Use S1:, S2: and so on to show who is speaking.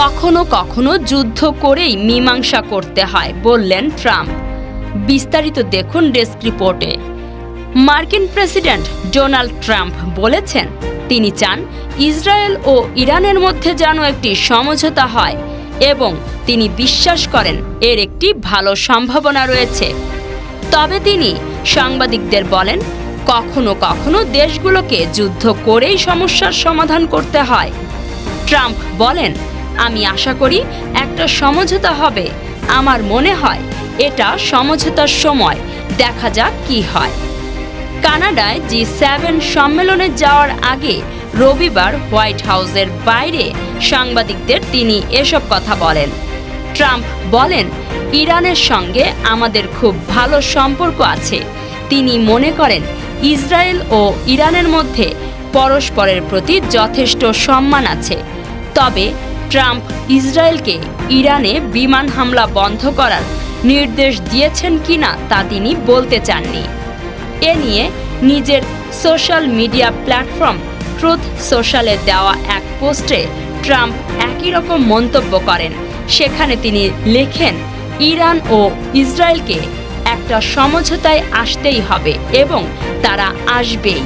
S1: কখনো কখনো যুদ্ধ করেই মীমাংসা করতে হয়, বললেন ট্রাম্প। বিস্তারিত দেখুন ডেস্ক রিপোর্টে। মার্কিন প্রেসিডেন্ট ডোনাল্ড ট্রাম্প বলেছেন, তিনি চান ইসরায়েল ও ইরানের মধ্যে যেন একটি সমঝোতা হয় এবং তিনি বিশ্বাস করেন এর একটি ভালো সম্ভাবনা রয়েছে। তবে তিনি সাংবাদিকদের বলেন, কখনো কখনো দেশগুলোকে যুদ্ধ করেই সমস্যার সমাধান করতে হয়। ট্রাম্প বলেন আমি আশা করি একটা সমঝোতা হবে। আমার মনে হয় এটা সমঝোতার সময়। দেখা যাক কি হয়। কানাডায় জি সেভেন সম্মেলনে যাওয়ার আগে রবিবার হোয়াইট হাউসের বাইরে সাংবাদিকদের তিনি এসব কথা বলেন। ট্রাম্প বলেন, ইরানের সঙ্গে আমাদের খুব ভালো সম্পর্ক আছে। তিনি মনে করেন, ইসরায়েল ও ইরানের মধ্যে পরস্পরের প্রতি যথেষ্ট সম্মান আছে। তবে ট্রাম্প ইসরায়েলকে ইরানে বিমান হামলা বন্ধ করার নির্দেশ দিয়েছেন কিনা তা তিনি বলতে চাননি। এ নিয়ে নিজের সোশ্যাল মিডিয়া প্ল্যাটফর্ম ট্রুথ সোশ্যালে দেওয়া এক পোস্টে ট্রাম্প একই রকম মন্তব্য করেন। সেখানে তিনি লেখেন, ইরান ও ইসরায়েলকে একটা সমঝোতায় আসতেই হবে এবং তারা আসবেই।